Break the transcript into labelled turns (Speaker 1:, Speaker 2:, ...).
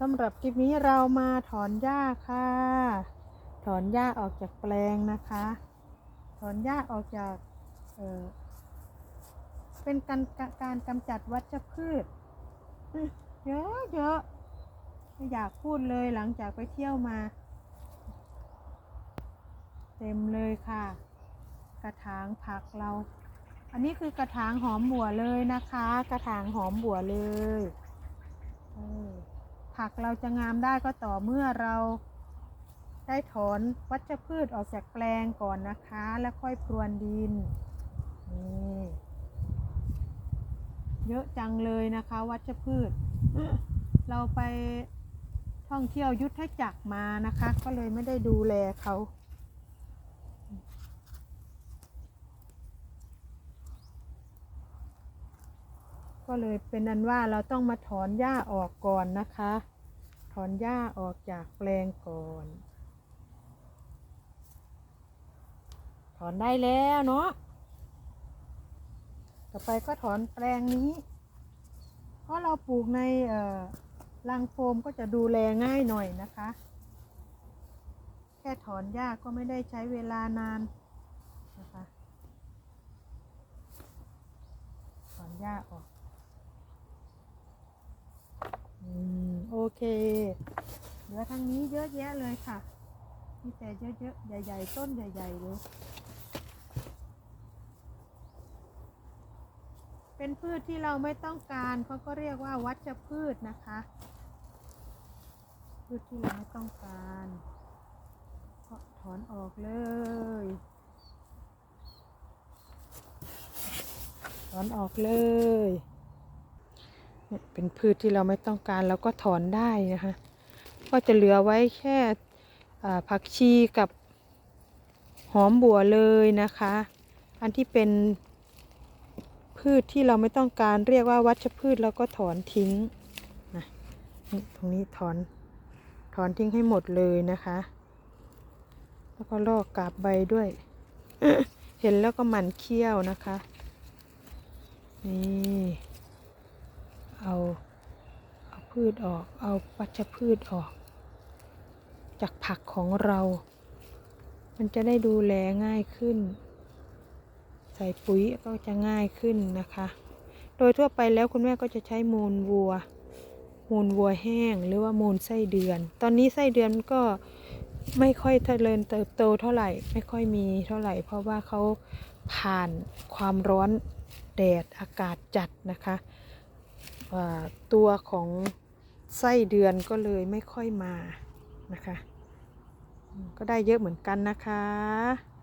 Speaker 1: สำหรับคลิปนี้เรามาถอนหญ้าค่ะ ถอนหญ้าออกจากแปลงนะคะ ถอนหญ้าออกจาก เออเป็นการการกำจัดวัชพืชเยอะเยอะไม่อยากพูดเลยหลังจากไปเที่ยวมา เต็มเลยค่ะ กระถางผักเรา อันนี้คือกระถางหอมบัวเลยนะคะ กระถางหอมบัวเลย ผักเราจะงามได้ก็ต่อเมื่อเราได้ถอนวัชพืชออกจากแปลงก่อนนะคะ แล้วค่อยพรวนดินนี่เยอะจังเลยนะคะ วัชพืช เราไปท่องเที่ยวยุทธจักรมานะคะ ก็เลยไม่ได้ดูแลเขา ก็เลยเป็นอันว่าเราต้องมาถอนหญ้าออกก่อนนะคะ ถอนหญ้าออกจากแปลงก่อน ถอนได้แล้วเนาะต่อไปก็ถอนแปลงนี้ เพราะเราปลูกในเอ่อรังโฟมก็จะดูแลง่ายหน่อยนะคะ แค่ถอนหญ้าก็ไม่ได้ใช้เวลานานนะคะถอนหญ้าออก อืม โอ เค เหลือทางนี้เยอะแยะเลยค่ะ มีแต่เยอะๆ ใหญ่ ๆ ต้นใหญ่ ๆ เลย เป็นพืชที่เราไม่ต้องการเขาก็เรียกว่าวัชพืชนะคะ พืชที่เราไม่ต้องการก็ถอนออกเลย ถอนออกเลย เป็นพืชที่เราไม่ต้องการเราก็ถอนได้นะคะ ก็จะเหลือไว้แค่ผักชีกับหอมบัวเลยนะคะ อันที่เป็นพืชที่เราไม่ต้องการเรียกว่าวัชพืชเราก็ถอนทิ้งนะนี่ตรงนี้ถอนถอนทิ้งให้หมดเลยนะคะ แล้วก็ลอกกาบใบด้วย เห็นแล้วก็หมั่นเคี้ยวนะคะ นี่เอาเอา พืชออก เอาวัชพืชออก จากผักของเรา มันจะได้ดูแลง่ายขึ้น ใส่ปุ๋ยก็จะง่ายขึ้นนะคะ โดยทั่วไปแล้วคุณแม่ก็จะใช้มูลวัว มูลวัวแห้งหรือว่ามูลไส้เดือน ตอนนี้ไส้เดือนก็ไม่ค่อยเจริญเติบโตเท่าไหร่ ไม่ค่อยมีเท่าไหร่ เพราะว่าเขาผ่านความร้อนแดดอากาศจัดนะคะตัวของ ไส้เดือนก็เลยไม่ค่อยมานะคะ ก็ได้เยอะเหมือนกันนะคะ